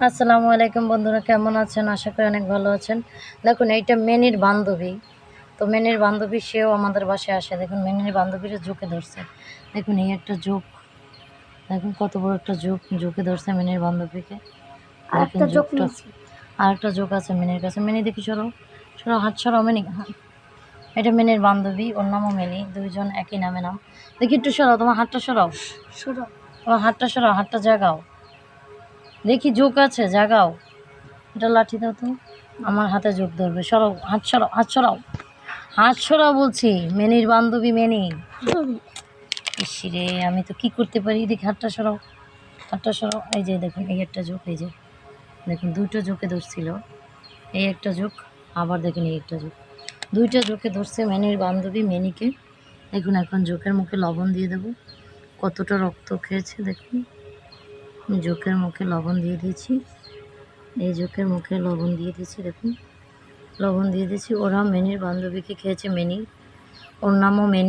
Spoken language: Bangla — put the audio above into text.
আসসালামু আলাইকুম বন্ধুরা কেমন আছেন? আশা করি অনেক ভালো আছেন। দেখুন এইটা মেনির বান্ধবী। তো মেনির বান্ধবী সেও আমাদের বাসায় আসে। দেখুন মেনির বান্ধবীরা ঝুঁকে ধরছে। দেখুন এই একটা ঝোঁক দেখুন কত বড় একটা ঝোঁক ঝুঁকে ধরছে মেনির বান্ধবীকে। দেখুন ঝোঁকটা আর একটা ঝোঁক আছে মেনির কাছে। মেনি দেখি সরো। সরো হাত সরো মেনি। এটা মেনির বান্ধবী ওর নামও মেনি। দুইজন একই নামে নাম দেখি একটু সরাও তোমার হাতটা সরাও। শুরু তোমার হাতটা সরাও হাতটা জাগাও। দেখি যোগ আছে জাগাও। এটা লাঠি দাও তো। আমার হাতে যোগ ধরবে। সরাও হাত সরাও হাত সরাও। হাত সরাও বলছি মেনির বান্ধবী মেনি। ইসিরে আমি তো কি করতে পারি? দেখি হাতটা সরাও। হাতটা সরাও। এই যে দেখুন এই একটা যোগ এই যে। দেখুন দুটো জোকে ধরছিল। এই একটা যোগ আবার দেখুন এই একটা যোগ দুইটা জোকে ধরছে মেনির বান্ধবী মেনিকে। দেখুন এখন জোকের মুখে লবণ দিয়ে দেবো। কতটা রক্ত খেয়েছে দেখুন। জোকের মুখে লবণ দিয়ে দিয়েছি। এই জোকের মুখে লবণ দিয়ে দিয়েছি, দেখুন। লবণ দিয়ে দিয়েছি। ওরা মেনির বান্ধবীকে খেয়েছে মেনি। ওর নামও মেনি।